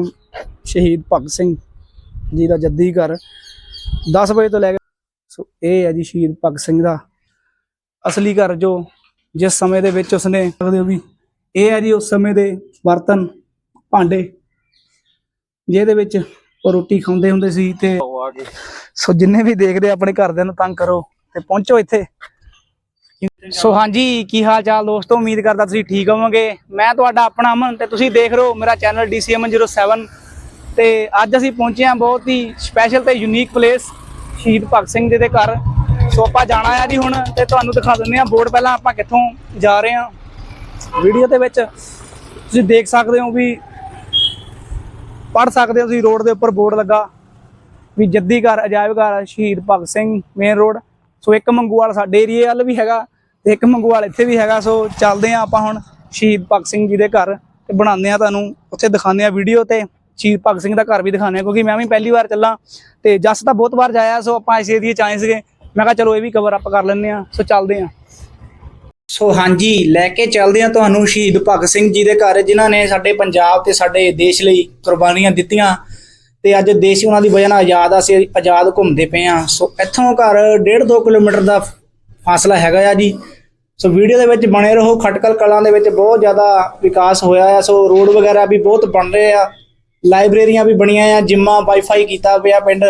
ਆਜ਼ਮ ਸ਼ਹੀਦ ਭਗਤ ਸਿੰਘ ਜੀ ਦਾ ਜੱਦੀ ਘਰ। 10 ਵਜੇ ਤੋਂ ਲੈ ਕੇ ਸੋ ਇਹ ਹੈ ਜੀ ਸ਼ਹੀਦ ਭਗਤ ਸਿੰਘ ਦਾ ਅਸਲੀ ਘਰ ਜੋ ਜਿਸ ਸਮੇਂ ਦੇ ਵਿੱਚ ਉਸਨੇ ਸਕਦੇ ਹੋ ਵੀ ਇਹ ਹੈ ਜੀ ਉਸ ਸਮੇਂ ਦੇ ਬਰਤਨ ਭਾਂਡੇ ਜਿਹਦੇ ਵਿੱਚ ਉਹ ਰੋਟੀ ਖਾਂਦੇ ਹੁੰਦੇ ਸੀ ਤੇ ਸੋ ਜਿੰਨੇ ਵੀ ਦੇਖਦੇ ਆਪਣੇ ਘਰਦਿਆਂ ਨੂੰ ਤੰਗ ਕਰੋ ਤੇ ਪਹੁੰਚੋ ਇੱਥੇ। ਸੋ ਹਾਂਜੀ, ਕੀ ਹਾਲ ਚਾਲ ਦੋਸਤੋ? ਉਮੀਦ ਕਰਦਾ ਤੁਸੀਂ ਠੀਕ ਹੋਵੋਗੇ। ਮੈਂ ਤੁਹਾਡਾ ਆਪਣਾ ਅਮਨ ਤੇ ਤੁਸੀਂ ਦੇਖ ਰਹੇ ਹੋ ਮੇਰਾ ਚੈਨਲ DCM07 ਤੇ ਅੱਜ ਅਸੀਂ ਪਹੁੰਚੇ ਹਾਂ ਬਹੁਤ ਹੀ ਸਪੈਸ਼ਲ ਤੇ ਯੂਨੀਕ ਪਲੇਸ ਸ਼ਹੀਦ ਭਗਤ ਸਿੰਘ ਜੀ ਦੇ ਘਰ। ਸੋ ਆਪਾਂ ਜਾਣਾ ਆ ਜੀ ਹੁਣ ਤੇ ਤੁਹਾਨੂੰ ਦਿਖਾ ਦਿੰਦੇ ਆ ਬੋਰਡ ਪਹਿਲਾਂ ਆਪਾਂ ਕਿੱਥੋਂ ਜਾ ਰਹੇ ਹਾਂ। ਵੀਡੀਓ ਦੇ ਵਿੱਚ ਤੁਸੀਂ ਦੇਖ ਸਕਦੇ ਹੋ ਵੀ ਪੜ ਸਕਦੇ ਹੋ ਤੁਸੀਂ ਰੋਡ ਦੇ ਉੱਪਰ ਬੋਰਡ ਲੱਗਾ। ਵੀ ਜੱਦੀ ਘਰ, ਅਜਾਇਬ ਘਰ Shaheed Bhagat Singh main road so ਇੱਕ ਮੰਗੂਵਾਲ ਸਾਡੇ ਏਰੀਏ ਵੱਲ ਵੀ ਹੈਗਾ। ਤੇ ਇੱਕ ਮੰਗੂਵਾਲ ਇੱਥੇ ਵੀ ਹੈਗਾ, ਸੋ ਚੱਲਦੇ ਆ ਆਪਾਂ ਹੁਣ ਸ਼ਹੀਦ ਭਗਤ ਸਿੰਘ ਜੀ ਦੇ ਘਰ ਤੇ ਬਣਾਉਂਦੇ ਆ ਤੁਹਾਨੂੰ, ਉੱਥੇ ਦਿਖਾਉਂਦੇ ਆ ਵੀਡੀਓ ਤੇ, ਸ਼ਹੀਦ ਭਗਤ ਸਿੰਘ ਦਾ ਘਰ ਵੀ ਦਿਖਾਉਂਦੇ ਆ ਕਿਉਂਕਿ ਮੈਂ ਵੀ ਪਹਿਲੀ ਵਾਰ ਚੱਲਾਂ ਤੇ ਜਸ ਤਾਂ ਬਹੁਤ ਵਾਰ ਜਾਇਆ, ਸੋ ਆਪਾਂ ਇਸ ਏਰੀਏ ਚ ਆਏ ਸੀਗੇ। ਮੈਂ ਕਿਹਾ ਚਲੋ ਇਹ ਵੀ ਕਵਰ ਅਪ ਕਰ ਲੈਂਦੇ ਆ ਸੋ ਚੱਲਦੇ ਆ ਸੋ ਹਾਂਜੀ, ਲੈ ਕੇ ਚੱਲਦੇ ਆ ਤੁਹਾਨੂੰ ਸ਼ਹੀਦ ਭਗਤ ਸਿੰਘ ਜੀ ਦੇ ਘਰ, ਜਿਨ੍ਹਾਂ ਨੇ ਸਾਡੇ ਪੰਜਾਬ ਤੇ ਸਾਡੇ ਦੇਸ਼ ਲਈ ਕੁਰਬਾਨੀਆਂ ਦਿੱਤੀਆਂ। ਤੇ ਅੱਜ ਦੇਸ਼ ਉਹਨਾਂ ਦੀ ਵਜ੍ਹਾ ਨਾਲ ਆਜ਼ਾਦ ਆ, ਅਸੀਂ ਆਜ਼ਾਦ ਘੁੰਮਦੇ ਪਏ ਆ ਸੋ ਇੱਥੋਂ ਘਰ 1.5 ਕਿਲੋਮੀਟਰ ਦਾ ਫਾਸਲਾ ਹੈਗਾ ਆ ਜੀ। ਸੋ ਵੀਡੀਓ ਦੇ ਵਿੱਚ ਬਣੇ ਰਹੋ। ਖਟਕਲ ਕਲਾਂ ਦੇ ਵਿੱਚ ਬਹੁਤ ਜ਼ਿਆਦਾ ਵਿਕਾਸ ਹੋਇਆ ਆ। ਸੋ ਰੋਡ ਵਗੈਰਾ ਵੀ ਬਹੁਤ ਬਣ ਰਹੇ ਆ। ਲਾਇਬ੍ਰੇਰੀਆਂ ਵੀ ਬਣੀਆਂ ਆ। ਜਿੰਮਾਂ ਵਾਈਫਾਈ ਕੀਤਾ ਪਿਆ ਪਿੰਡ।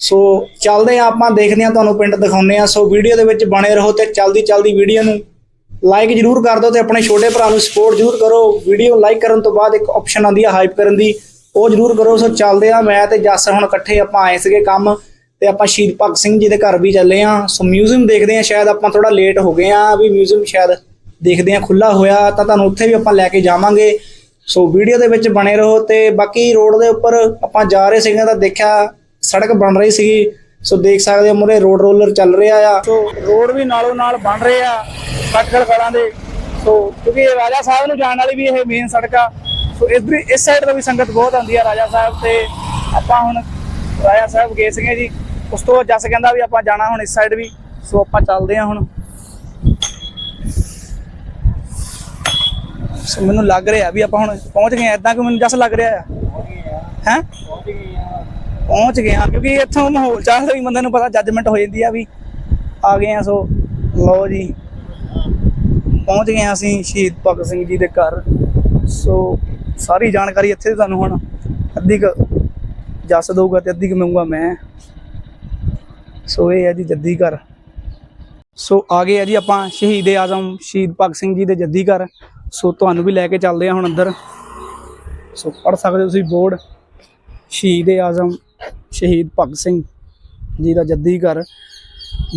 ਸੋ ਚੱਲਦੇ ਆ ਆਪਾਂ, ਦੇਖਦੇ ਆ ਤੁਹਾਨੂੰ ਪਿੰਡ ਦਿਖਾਉਂਦੇ ਆ। ਸੋ ਵੀਡੀਓ ਦੇ ਵਿੱਚ ਬਣੇ ਰਹੋ ਤੇ ਚਲਦੀ ਚਲਦੀ ਵੀਡੀਓ ਨੂੰ ਲਾਈਕ ਜਰੂਰ ਕਰ ਦਿਓ ਤੇ ਆਪਣੇ ਛੋਟੇ ਭਰਾ ਨੂੰ ਸਪੋਰਟ ਜਰੂਰ ਕਰੋ। ਵੀਡੀਓ ਲਾਈਕ ਕਰਨ ਤੋਂ ਬਾਅਦ ਇੱਕ ਆਪਸ਼ਨ ਆਉਂਦੀ ਆ ਹਾਈਪ ਕਰਨ ਦੀ। ਉਹ ਜਰੂਰ ਕਰੋ। ਸੋ ਚੱਲਦੇ ਆ। ਮੈਂ ਤੇ ਜੱਸ ਹੁਣ ਇਕੱਠੇ ਆਪਾਂ ਆਏ ਸੀਗੇ ਕੰਮ। ਤੇ ਆਪਾਂ ਸ਼ਹੀਦ ਭਗਤ ਸਿੰਘ ਜੀ ਦੇ ਘਰ ਵੀ ਚੱਲੇ ਆ। ਸੋ ਮਿਊਜ਼ੀਅਮ ਦੇਖਦੇ ਆ, ਸ਼ਾਇਦ ਆਪਾਂ ਥੋੜਾ ਲੇਟ ਹੋ ਗਏ ਆ ਵੀ ਮਿਊਜ਼ੀਅਮ ਸ਼ਾਇਦ ਦੇਖਦੇ ਆ ਖੁੱਲਾ ਹੋਇਆ ਤਾਂ ਤੁਹਾਨੂੰ ਉੱਥੇ ਵੀ ਆਪਾਂ ਲੈ ਕੇ ਜਾਵਾਂਗੇ। ਸੋ ਵੀਡੀਓ ਦੇ ਵਿੱਚ ਬਣੇ ਰਹੋ ਤੇ ਬਾਕੀ ਰੋਡ ਦੇ ਉੱਪਰ ਆਪਾਂ ਜਾ ਰਹੇ ਸੀਗੇ ਤਾਂ ਦੇਖਿਆ ਸੜਕ ਬਣ ਰਹੀ ਸੀਗੀ। ਸੋ ਦੇਖ ਸਕਦੇ ਹੋ ਮੁਰੇ ਰੋਡ ਰੋਲਰ ਚੱਲ ਰਿਹਾ ਆ। ਸੋ ਰੋਡ ਵੀ ਨਾਲੋਂ ਨਾਲ ਬਣ ਰਹੇ ਆ ਕੱਟਕਲ ਕਲਾਂ ਦੇ। ਸੋ ਕਿਉਂਕਿ ਇਹ ਰਾਜਾ ਸਾਹਿਬ ਨੂੰ ਜਾਣ ਵਾਲੀ ਵੀ ਇਹ ਮੇਨ ਸੜਕ ਆ। ਸੋ ਇਸ ਇਸ ਸਾਈਡ ਤੋਂ ਵੀ ਸੰਗਤ ਬਹੁਤ ਆਉਂਦੀ ਆ ਰਾਜਾ ਸਾਹਿਬ ਤੇ। ਆਪਾਂ ਹੁਣ ਰਾਜਾ ਸਾਹਿਬ ਗਏ ਸੀਗੇ ਜੀ। ਉਸ ਤੋਂ ਬਾਅਦ ਜੱਸ ਕਹਿੰਦਾ ਵੀ ਆਪਾਂ ਜਾਣਾ ਹੁਣ ਇਸ ਸਾਈਡ ਵੀ, ਸੋ ਆਪਾਂ ਚੱਲਦੇ ਆ ਹੁਣ। ਸੋ ਮੈਨੂੰ ਲੱਗ ਰਿਹਾ ਵੀ ਆਪਾਂ ਹੁਣ ਪਹੁੰਚ ਗਏ ਐਦਾਂ ਕਿ ਮੈਨੂੰ ਜੱਸ ਲੱਗ ਰਿਹਾ ਆ? ਹੈ? ਪਹੁੰਚ ਗਏ ਹਾਂ, ਕਿਉਂਕਿ ਇੱਥੋਂ ਮਾਹੌਲ ਚਾਹ ਵੀ ਬੰਦੇ ਨੂੰ ਪਤਾ ਜੱਜਮੈਂਟ ਹੋ ਜਾਂਦੀ ਆ ਵੀ ਆ ਗਏ ਆ ਸੋ ਲਓ ਜੀ। ਪਹੁੰਚ ਗਏ ਹਾਂ ਅਸੀਂ ਸ਼ਹੀਦ ਭਗਤ ਸਿੰਘ ਜੀ ਦੇ ਘਰ। ਸੋ ਸਾਰੀ ਜਾਣਕਾਰੀ ਇੱਥੇ ਤੁਹਾਨੂੰ ਹੁਣ। ਅੱਧੀ ਕੁ ਜੱਸ ਦਊਗਾ ਤੇ ਅੱਧੀ ਕੁ ਮੂੰਗਾ ਮੈਂ। ਸੋ ਇਹ ਹੈ ਜੀ ਜੱਦੀ ਘਰ। ਸੋ ਆ ਗਏ ਆ ਜੀ ਆਪਾਂ ਸ਼ਹੀਦ ਆਜ਼ਮ ਸ਼ਹੀਦ ਭਗਤ ਸਿੰਘ ਜੀ ਦੇ ਜੱਦੀ ਘਰ। ਸੋ ਤੁਹਾਨੂੰ ਵੀ ਲੈ ਕੇ ਚੱਲਦੇ ਆ ਹੁਣ ਅੰਦਰ। ਸੋ ਪੜ ਸਕਦੇ ਹੋ ਤੁਸੀਂ ਬੋਰਡ। ਸ਼ਹੀਦ ਆਜ਼ਮ ਸ਼ਹੀਦ ਭਗਤ ਸਿੰਘ ਜੀ ਦਾ ਜੱਦੀ ਘਰ।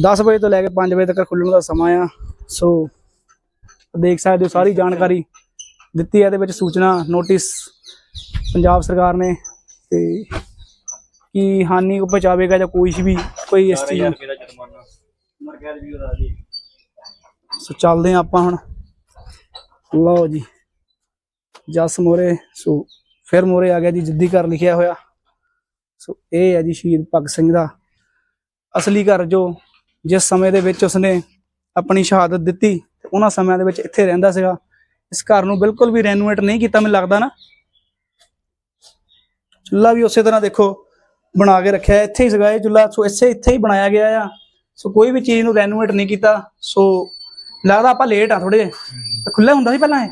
10 ਵਜੇ ਤੋਂ ਲੈ ਕੇ 5 ਵਜੇ ਤੱਕ ਖੁੱਲਣ ਦਾ ਸਮਾਂ ਆ। ਸੋ ਦੇਖ ਸਕਦੇ ਹੋ ਸਾਰੀ ਜਾਣਕਾਰੀ ਦਿੱਤੀ ਹੈ ਇਹਦੇ ਵਿੱਚ ਸੂਚਨਾ, ਨੋਟਿਸ ਪੰਜਾਬ ਸਰਕਾਰ ਨੇ ਤੇ ਕੀ ਹਾਨੀ ਪਹੁੰਚਾਵੇਗਾ ਜਾਂ ਕੋਈ ਵੀ ਕੋਈ ਇਸ ਚੀਜ਼ ਨੂੰ। ਸੋ ਚੱਲਦੇ ਹਾਂ ਆਪਾਂ ਹੁਣ। ਲਓ ਜੀ। ਜਸ ਮੋਰੇ ਸੋ ਫਿਰ ਮੋਰੇ ਆ ਗਿਆ ਜੀ ਜੱਦੀ ਘਰ ਲਿਖਿਆ ਹੋਇਆ। ਸੋ ਇਹ ਹੈ ਜੀ ਸ਼ਹੀਦ ਭਗਤ ਸਿੰਘ ਦਾ ਅਸਲੀ ਘਰ ਜੋ ਜਿਸ ਸਮੇਂ ਦੇ ਵਿੱਚ ਉਸਨੇ ਆਪਣੀ ਸ਼ਹਾਦਤ ਦਿੱਤੀ ਤੇ ਉਹਨਾਂ ਸਮਿਆਂ ਦੇ ਵਿੱਚ ਇੱਥੇ ਰਹਿੰਦਾ ਸੀਗਾ। ਇਸ ਘਰ ਨੂੰ ਬਿਲਕੁਲ ਵੀ ਰੈਨੋਵੇਟ ਨਹੀਂ ਕੀਤਾ ਮੈਨੂੰ ਲੱਗਦਾ ਨਾ। ਚੁੱਲ੍ਹਾ ਵੀ ਉਸੇ ਤਰ੍ਹਾਂ ਦੇਖੋ। ਬਣਾ ਕੇ ਰੱਖਿਆ। ਇੱਥੇ ਹੀ ਸੀਗਾ ਇਹ ਚੁੱਲ੍ਹਾ। ਸੋ ਇਸੇ ਇੱਥੇ ਹੀ ਬਣਾਇਆ ਗਿਆ ਆ। ਸੋ ਕੋਈ ਵੀ ਚੀਜ਼ ਨੂੰ ਰੈਨੋਵੇਟ ਨਹੀਂ ਕੀਤਾ। ਸੋ ਲੱਗਦਾ ਆਪਾਂ ਲੇਟ ਆ ਥੋੜੇ ਜਿਹੇ। ਖੁੱਲਾ ਹੁੰਦਾ ਸੀ ਪਹਿਲਾਂ ਇਹ?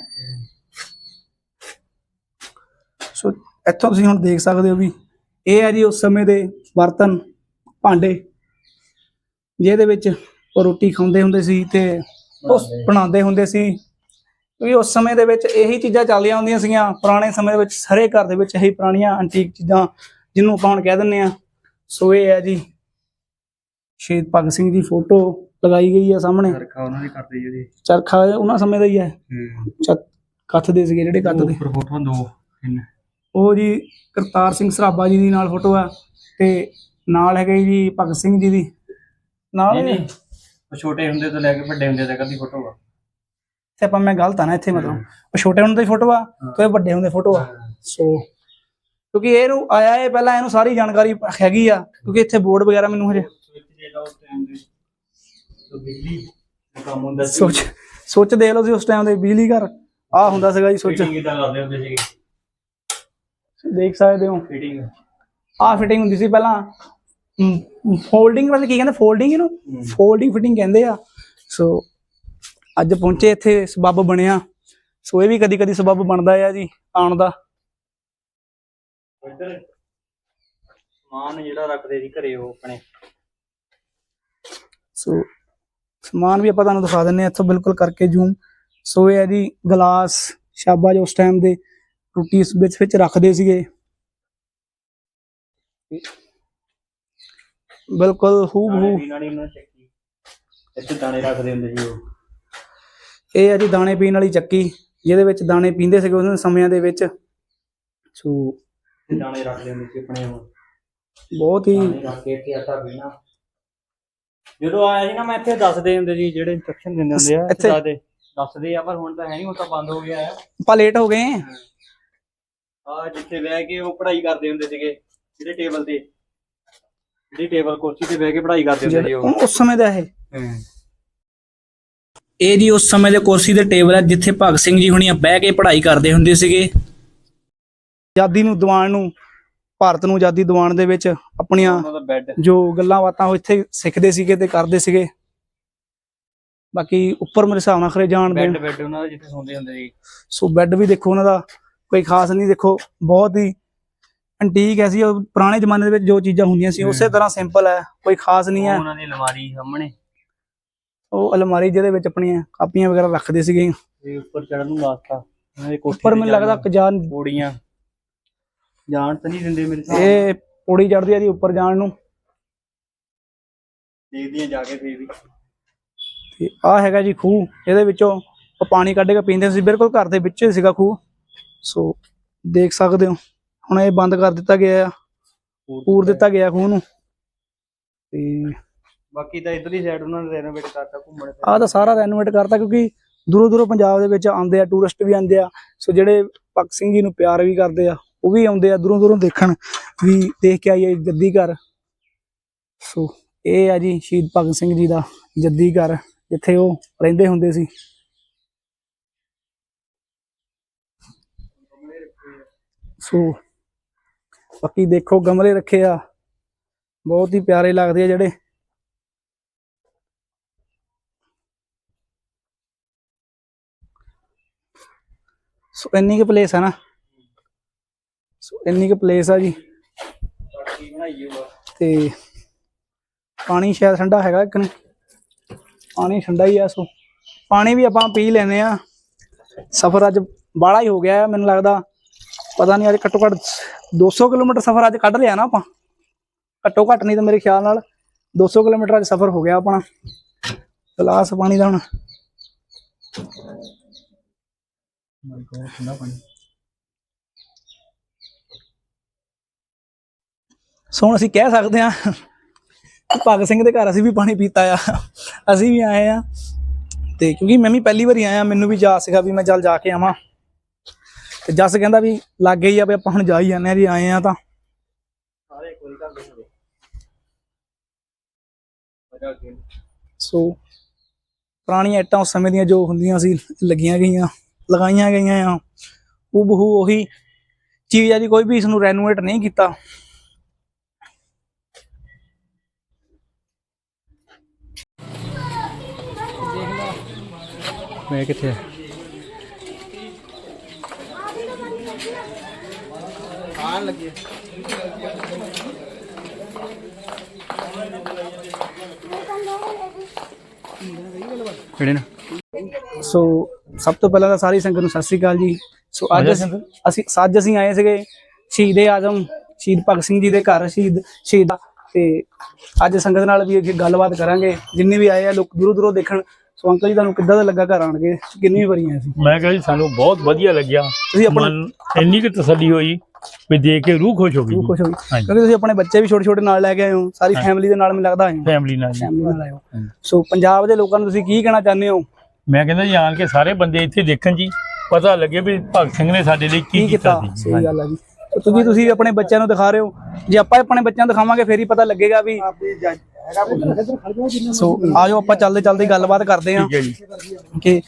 ਸੋ ਇੱਥੋਂ ਤੁਸੀਂ ਹੁਣ ਦੇਖ ਸਕਦੇ ਹੋ ਵੀ ਇਹ ਹੈ ਜੀ ਉਸ ਸਮੇਂ ਦੇ ਬਰਤਨ ਭਾਂਡੇ ਜਿਹਦੇ ਵਿੱਚ ਉਹ ਰੋਟੀ ਖਾਂਦੇ ਹੁੰਦੇ ਸੀ ਤੇ ਉਹ ਬਣਾਉਂਦੇ। ਹੁੰਦੇ ਸੀ। ਕਿਉਂਕਿ ਉਸ ਸਮੇਂ ਦੇ ਵਿੱਚ ਇਹੀ ਚੀਜ਼ਾਂ ਚੱਲਦੀਆਂ ਹੁੰਦੀਆਂ ਸੀਗੀਆਂ। ਪੁਰਾਣੇ ਸਮੇਂ ਦੇ ਵਿੱਚ ਸਾਰੇ ਘਰ ਦੇ ਵਿੱਚ ਇਹੀ ਪੁਰਾਣੀਆਂ ਐਂਟੀਕ ਚੀਜ਼ਾਂ ਜਿਹਨੂੰ ਆਪਾਂ ਹੁਣ ਕਹਿ ਦਿੰਦੇ ਆ ਸੋ ਇਹ ਹੈ ਜੀ ਸ਼ਹੀਦ ਭਗਤ ਸਿੰਘ ਦੀ ਫੋਟੋ ਲਗਾਈ ਗਈ ਹੈ ਸਾਹਮਣੇ। ਸਰਖਾ ਉਹਨਾਂ ਦੀ ਕਰਦੇ ਜਿਹੜੀ ਚਰਖਾ ਉਹਨਾਂ ਸਮੇਂ ਦਾ ਹੀ ਹੈ। ਕੱਥ ਦੇ ਸੀਗੇ ਜਿਹੜੇ ਕੱਤ ਦੇ ਉੱਪਰ ਫੋਟੋਆਂ ਦੋ ਤਿੰਨ। ਉਹ ਜੀ ਕਰਤਾਰ ਸਿੰਘ ਸਰਾਭਾ ਜੀ ਦੀ ਨਾਲ ਫੋਟੋ ਆ ਤੇ ਨਾਲ ਹੈਗੇ ਜੀ ਭਗਤ ਸਿੰਘ ਜੀ ਦੀ। ਨਾਲ ਨਹੀਂ ਉਹ ਛੋਟੇ ਹੁੰਦੇ ਤੋਂ ਲੈ ਕੇ ਵੱਡੇ ਹੁੰਦੇ ਤੱਕ ਦੀ ਫੋਟੋ ਆ। ਤੇ ਆਪਾਂ ਮੈਂ ਗਲਤ ਆ ਨਾ ਇੱਥੇ ਮਤਲਬ। ਉਹ ਛੋਟੇ ਹੁੰਦੇ ਦੀ ਫੋਟੋ ਆ ਤੇ ਵੱਡੇ ਹੁੰਦੇ ਫੋਟੋ ਆ। ਸੋ ਕਿਉਂਕਿ ਇਹਨੂੰ ਆਇਆ ਇਹ ਪਹਿਲਾਂ ਇਹਨੂੰ ਸਾਰੀ ਜਾਣਕਾਰੀ ਹੈਗੀ ਆ ਕਿਉਂਕਿ ਇੱਥੇ ਬੋਰਡ ਵਗੈਰਾ ਮੈਨੂੰ ਹਜੇ ਦੇ ਦੇ ਦਾ ਸੋਚ ਸੋਚ ਦੇਖ ਲਓ ਸੀ ਉਸ ਟਾਈਮ ਦੇ ਬਿਜਲੀ ਘਰ। ਆ ਹੁੰਦਾ ਸੀਗਾ ਜੀ ਸੋਚ। ਦੇਖ ਸਕਦੇ ਹੋ। ਫਿਟਿੰਗ ਆ ਫਿਟਿੰਗ ਹੁੰਦੀ ਸੀ ਪਹਿਲਾਂ। ਫੋਲਡਿੰਗ ਵਾਲੇ ਕੀ ਕਹਿੰਦੇ? ਫੋਲਡਿੰਗ ਇਹਨੂੰ? ਫੋਲਡਿੰਗ ਫਿਟਿੰਗ ਕਹਿੰਦੇ ਆ। ਸੋ ਅੱਜ ਪਹੁੰਚੇ ਇੱਥੇ ਸਬੱਬ ਬਣਿਆ। ਸੋ ਇਹ ਵੀ ਕਦੀ ਕਦੀ ਸਬੱਬ ਬਣਦਾ ਆ ਜੀ ਆਉਣ ਦਾ। ਇੱਧਰ। ਸਮਾਨ ਜਿਹੜਾ ਰੱਖਦੇ ਸੀ ਘਰੇ ਉਹ ਆਪਣੇ। ਸੋ ਸਮਾਨ ਵੀ ਆਪਾਂ ਤੁਹਾਨੂੰ ਦਿਖਾ ਦਿੰਨੇ ਆ ਇੱਥੋਂ ਬਿਲਕੁਲ ਕਰਕੇ ਜ਼ੂਮ। ਸੋ ਇਹ ਹੈ ਜੀ ਗਲਾਸ ਸ਼ਾਬਾ ਜੋ ਉਸ ਟਾਈਮ ਦੇ ਰੋਟੀ ਇਸ ਵਿੱਚ ਵਿੱਚ ਰੱਖਦੇ ਸੀਗੇ। ਬਿਲਕੁਲ ਹੂ ਦਾਣੇ ਹੂ ਇੱਥੇ ਦਾਣੇ ਰੱਖਦੇ ਹੁੰਦੇ ਸੀ ਉਹ। ਇਹ ਹੈ ਜੀ ਦਾਣੇ ਪੀਣ ਵਾਲੀ ਚੱਕੀ ਜਿਹਦੇ ਵਿੱਚ ਦਾਣੇ ਪੀਂਦੇ ਸੀਗੇ ਉਹਨਾਂ ਸਮਿਆਂ ਦੇ ਵਿੱਚ। ਸੋ ਦਾਣੇ ਰੱਖਦੇ ਹੁੰਦੇ ਸੀ ਆਪਣੇ ਉਹ। ਬਹੁਤ ਹੀ ਦਾਣੇ ਰੱਖ ਕੇ ਇੱਥੇ ਆਟਾ ਪੀਣਾ ਜਦੋਂ ਆਇਆ ਸੀ ਨਾ ਮੈਂ ਇੱਥੇ ਦੱਸਦੇ ਹੁੰਦੇ ਸੀ ਜਿਹੜੇ ਇੰਸਟਰਕਸ਼ਨ ਦਿੰਦੇ ਹੁੰਦੇ ਆ ਇੱਥੇ? ਦੱਸਦੇ ਦੱਸਦੇ ਆ ਪਰ ਹੁਣ ਤਾਂ ਹੈ ਨਹੀਂ ਹੁਣ ਤਾਂ ਬੰਦ ਹੋ ਗਿਆ ਆ। ਆਪਾਂ ਲੇਟ ਹੋ ਗਏ ਆ। ਜਿੱਥੇ ਬਹਿ ਕੇ ਉਹ ਪੜ੍ਹਾਈ ਕਰਦੇ ਹੁੰਦੇ ਸੀਗੇ ਜਿਹੜੇ ਟੇਬਲ ਤੇ। ਜਿਹੜੀ ਟੇਬਲ ਕੁਰਸੀ ਤੇ ਬਹਿ ਕੇ ਪੜ੍ਹਾਈ ਕਰਦੇ ਹੁੰਦੇ ਸੀ ਉਹ। ਉਸ ਸਮੇਂ ਦਾ ਇਹ। ਇਹ ਜੀ ਉਸ ਸਮੇਂ ਦੇ ਕੁਰਸੀ ਤੇ ਟੇਬਲ ਹੈ ਜਿੱਥੇ ਭਗਤ ਸਿੰਘ ਜੀ ਹੁਣੀਆਂ ਬਹਿ ਕੇ ਪੜ੍ਹਾਈ ਕਰਦੇ ਹੁੰਦੇ ਸੀਗੇ। ਆਜ਼ਾਦੀ ਨੂੰ ਦਿਵਾਣ ਨੂੰ ਭਾਰਤ ਨੂੰ ਆਜ਼ਾਦੀ ਦਿਵਾਣ ਦੇ ਵਿੱਚ ਆਪਣੀਆਂ ਦਾ ਜੋ ਗੱਲਾਂ ਬਾਤਾਂ ਉਹ ਇੱਥੇ ਸਿੱਖਦੇ ਸੀਗੇ ਤੇ ਕਰਦੇ ਸੀਗੇ। ਬਾਕੀ ਉੱਪਰ ਮੇਰੇ ਹਿਸਾਬ ਨਾਲ ਖਰੇ ਜਾਣ ਦੇਣ। ਬੈੱਡ ਬੈੱਡ ਉਹਨਾਂ ਦਾ ਜਿੱਥੇ ਸੌਂਦੇ ਹੁੰਦੇ ਸੀ। ਸੋ ਬੈੱਡ ਵੀ ਦੇਖੋ ਉਹਨਾਂ ਦਾ ਕੋਈ ਖਾਸ ਨਹੀਂ ਦੇਖੋ ਬਹੁਤ ਹੀ ਐਂਟੀਕ ਐ ਸੀ ਉਹ ਪੁਰਾਣੇ ਜ਼ਮਾਨੇ ਦੇ ਵਿੱਚ ਜੋ ਚੀਜ਼ਾਂ ਹੁੰਦੀਆਂ ਸੀ ਉਸੇ ਤਰ੍ਹਾਂ ਸਿੰਪਲ ਹੈ ਕੋਈ ਖਾਸ ਨਹੀਂ ਹੈ। ਉਹਨਾਂ ਦੀ ਅਲਮਾਰੀ ਸਾਹਮਣੇ। ਉਹ ਅਲਮਾਰੀ ਜਿਹਦੇ ਵਿੱਚ ਆਪਣੀਆਂ ਕਾਪੀਆਂ ਵਗੈਰਾ ਰੱਖਦੇ ਸੀਗੇ। ਉੱਪਰ ਚੜਨ ਨੂੰ ਵਾਸਤਾ ਉਹਨਾਂ ਦੇ ਕੋਠੇ ਉੱਪਰ ਮੈਨੂੰ ਲੱਗਦਾ ਜਾਣ ਕਿ ਜਾਣ ਤਾਂ ਨਹੀਂ ਦਿੰਦੇ ਮੇਰੇ ਹਿਸਾਬ ਇਹ ਪੌੜੀ ਚੜਦੀ ਆ ਜੀ ਉੱਪਰ ਜਾਣ ਨੂੰ। ਦੇਖਦੀਆਂ ਜਾ ਕੇ ਫੇਰ ਵੀ। ਤੇ ਆ ਹੈਗਾ ਜੀ ਖੂਹ ਇਹਦੇ ਵਿੱਚੋਂ ਪਾਣੀ ਕੱਢ ਕੇ ਪੀਂਦੇ ਸੀ ਬਿਲਕੁਲ ਘਰ ਦੇ ਵਿੱਚ ਹੀ ਸੀਗਾ ਖੂਹ। ਸੋ ਦੇਖ ਸਕਦੇ ਹੋ ਹੁਣ ਇਹ ਬੰਦ ਕਰ ਦਿੱਤਾ ਗਿਆ ਆ। ਪੂਰ ਦਿੱਤਾ ਗਿਆ ਖੂਹ ਨੂੰ। ਤੇ ਬਾਕੀ ਤਾਂ ਇਧਰਲੀ ਸਾਈਡ ਉਹਨਾਂ ਨੇ ਰੈਨੋਵੇਟ ਕਰਤਾ ਘੁੰਮਣ ਫਿਰਨ ਆਹ ਤਾਂ ਸਾਰਾ ਰੈਨੋਵੇਟ ਕਰਤਾ ਕਿਉਂਕਿ ਦੂਰੋਂ ਦੂਰੋਂ ਪੰਜਾਬ ਦੇ ਵਿੱਚ ਆਉਂਦੇ ਆ ਟੂਰਿਸਟ ਵੀ ਆਉਂਦੇ ਆ। ਸੋ ਜਿਹੜੇ ਭਗਤ ਸਿੰਘ ਜੀ ਨੂੰ ਪਿਆਰ ਵੀ ਕਰਦੇ ਆ ਉਹ ਵੀ ਆਉਂਦੇ ਆ ਦੂਰੋਂ ਦੂਰੋਂ ਦੇਖਣ, ਵੀ ਦੇਖ ਕੇ ਆਈਏ ਜੱਦੀ ਘਰ। ਸੋ ਇਹ ਆ ਜੀ ਸ਼ਹੀਦ ਭਗਤ ਸਿੰਘ ਜੀ ਦਾ ਜੱਦੀ ਘਰ, ਜਿੱਥੇ ਉਹ ਰਹਿੰਦੇ ਹੁੰਦੇ ਸੀ। ਸੋ ਬਾਕੀ ਦੇਖੋ ਗਮਲੇ ਰੱਖੇ ਆ। ਬਹੁਤ ਹੀ ਪਿਆਰੇ ਲੱਗਦੇ ਆ ਜਿਹੜੇ। ਸੋ ਇੰਨੀ ਕੁ ਪਲੇਸ ਹੈ ਨਾ। ਸੋ ਇੰਨੀ ਕੁ ਪਲੇਸ ਆ ਜੀ। ਤੇ ਪਾਣੀ ਸ਼ਾਇਦ ਠੰਡਾ ਹੈਗਾ ਕਿ ਨਹੀਂ ਪਾਣੀ ਠੰਡਾ ਹੀ ਆ, ਸੋ ਪਾਣੀ ਵੀ ਆਪਾਂ ਪੀ ਲੈਨੇ ਆ। ਸਫ਼ਰ ਅੱਜ ਬਾਹਲਾ ਹੀ ਹੋ ਗਿਆ ਮੈਨੂੰ ਲੱਗਦਾ। ਪਤਾ ਨਹੀਂ ਅੱਜ ਘੱਟੋ ਘੱਟ 200 ਕਿਲੋਮੀਟਰ ਸਫ਼ਰ ਅੱਜ ਕੱਢ ਲਿਆ ਨਾ ਆਪਾਂ। ਘੱਟੋ ਘੱਟ ਨਹੀਂ ਤਾਂ ਮੇਰੇ ਖਿਆਲ ਨਾਲ 200 ਕਿਲੋਮੀਟਰ ਅੱਜ ਸਫ਼ਰ ਹੋ ਗਿਆ ਆਪਣਾ। ਗਲਾਸ ਪਾਣੀ ਦਾ ਹੁਣ। ਠੰਡਾ ਪਾਣੀ ਸੋ ਹੁਣ ਅਸੀਂ ਕਹਿ ਸਕਦੇ ਹਾਂ ਭਗਤ ਸਿੰਘ ਦੇ ਘਰ ਅਸੀਂ ਵੀ ਪਾਣੀ ਪੀਤਾ ਆ। ਅਸੀਂ ਵੀ ਆਏ ਆ। ਤੇ ਕਿਉਂਕਿ ਮੈਂ ਵੀ ਪਹਿਲੀ ਵਾਰੀ ਆਇਆ, ਮੈਨੂੰ ਵੀ ਜਾ ਸੀਗਾ ਵੀ ਮੈਂ ਚੱਲ ਜਾ ਕੇ ਆਵਾਂ। ਤੇ ਜੱਸ ਕਹਿੰਦਾ ਵੀ ਲੱਗੇ ਹੀ ਆ ਵੀ ਆਪਾਂ ਹੁਣ ਜਾ ਹੀ ਜਾਂਦੇ ਆ, ਜੀ ਆਏ ਆ ਤਾਂ। ਸਾਰੇ ਕੋਈ ਕਰ ਦੇ ਸੋ ਪੁਰਾਣੀਆਂ ਇੱਟਾਂ ਉਸ ਸਮੇਂ ਦੀਆਂ ਜੋ ਹੁੰਦੀਆਂ ਸੀ, ਲੱਗੀਆਂ ਗਈਆਂ, ਲਗਾਈਆਂ ਗਈਆਂ ਆ। ਉਹ ਬਹੂ ਉਹੀ ਚੀਜ਼ ਆ ਜੀ, ਕੋਈ ਵੀ ਇਸ ਨੂੰ ਰੈਨੋਵੇਟ ਨਹੀਂ ਕੀਤਾ। ਮੈਂ ਕਿੱਥੇ ਆਣ ਲੱਗੇ। ਕਿਹੜੇ ਨਾ? ਸੋ ਸਭ ਤੋਂ ਪਹਿਲਾਂ ਤਾਂ ਸਾਰੀ ਸੰਗਤ ਨੂੰ ਸਤਿ ਸ੍ਰੀ ਅਕਾਲ ਜੀ। ਸੋ ਅੱਜ ਅਸੀਂ ਅੱਜ ਅਸੀਂ ਆਏ ਸੀਗੇ ਸ਼ਹੀਦ ਏ ਆਜ਼ਮ ਸ਼ਹੀਦ ਭਗਤ ਸਿੰਘ ਜੀ ਦੇ ਘਰ ਸ਼ਹੀਦ ਸ਼ਹੀਦ ਤੇ ਅੱਜ ਸੰਗਤ ਨਾਲ ਵੀ ਅੱਗੇ ਗੱਲਬਾਤ ਕਰਾਂਗੇ। ਜਿੰਨੇ ਵੀ ਆਏ ਆ ਲੋਕ ਦੂਰੋਂ ਦੂਰੋਂ ਦੇਖਣ ਸੋ ਅੰਕਲ ਜੀ ਤੁਹਾਨੂੰ ਕਿੱਦਾਂ ਦਾ ਲੱਗਾ ਘਰ ਆਣ ਕੇ? ਕਿੰਨੀ ਵਾਰੀ ਆਏ ਸੀ? ਮੈਂ ਕਿਹਾ ਜੀ ਸਾਨੂੰ ਬਹੁਤ ਵਧੀਆ ਲੱਗਿਆ। ਤੁਸੀਂ ਆਪਣਾ ਇੰਨੀ ਕੁ ਤਸੱਲੀ ਹੋਈ ਵੀ ਦੇਖ ਕੇ ਰੂਹ ਖੁਸ਼ ਹੋ ਗਈ ਰੂਹ ਖੁਸ਼ ਹੋ ਗਈ। ਕਿਉਂਕਿ ਤੁਸੀਂ ਆਪਣੇ ਬੱਚੇ ਵੀ ਛੋਟੇ ਛੋਟੇ ਨਾਲ ਲੈ ਕੇ ਆਏ ਹੋ ਸਾਰੀ ਫੈਮਿਲੀ ਦੇ ਨਾਲ ਮੈਨੂੰ ਲੱਗਦਾ ਆਏ ਹੋ। ਫੈਮਿਲੀ ਨਾਲ ਜੀ। ਫੈਮਿਲੀ ਨਾਲ ਆਏ ਹੋ। ਸੋ ਪੰਜਾਬ ਦੇ ਲੋਕਾਂ ਨੂੰ ਤੁਸੀਂ ਕੀ ਕਹਿਣਾ ਚਾਹੁੰਦੇ ਹੋ? ਮੈਂ ਕਹਿੰਦਾ ਜੀ ਆਣ ਕੇ ਸਾਰੇ ਬੰਦੇ ਇੱਥੇ ਦੇਖਣ ਜੀ ਪਤਾ ਲੱਗੇ ਵੀ ਭਗਤ ਸਿੰਘ ਨੇ ਸਾਡੇ ਲਈ ਕੀ ਕੀਤਾ ਸਹੀ ਗੱਲ ਆ ਜੀ। ਤੇ ਤੁਸੀਂ ਤੁਸੀਂ ਆਪਣੇ ਬੱਚਿਆਂ ਨੂੰ ਦਿਖਾ ਰਹੇ ਹੋ। ਜੇ ਆਪਾਂ ਆਪਣੇ ਬੱਚਿਆਂ ਨੂੰ ਦਿਖਾਵਾਂਗੇ ਫੇਰ ਹੀ ਪਤਾ ਲੱਗੇਗਾ ਵੀ ਸੋ ਆਜੋ ਆਪਾਂ ਚੱਲਦੇ ਚੱਲਦੇ ਗੱਲਬਾਤ ਕਰਦੇ ਹਾਂ। ਠੀਕ ਹੈ ਜੀ। ਕਿ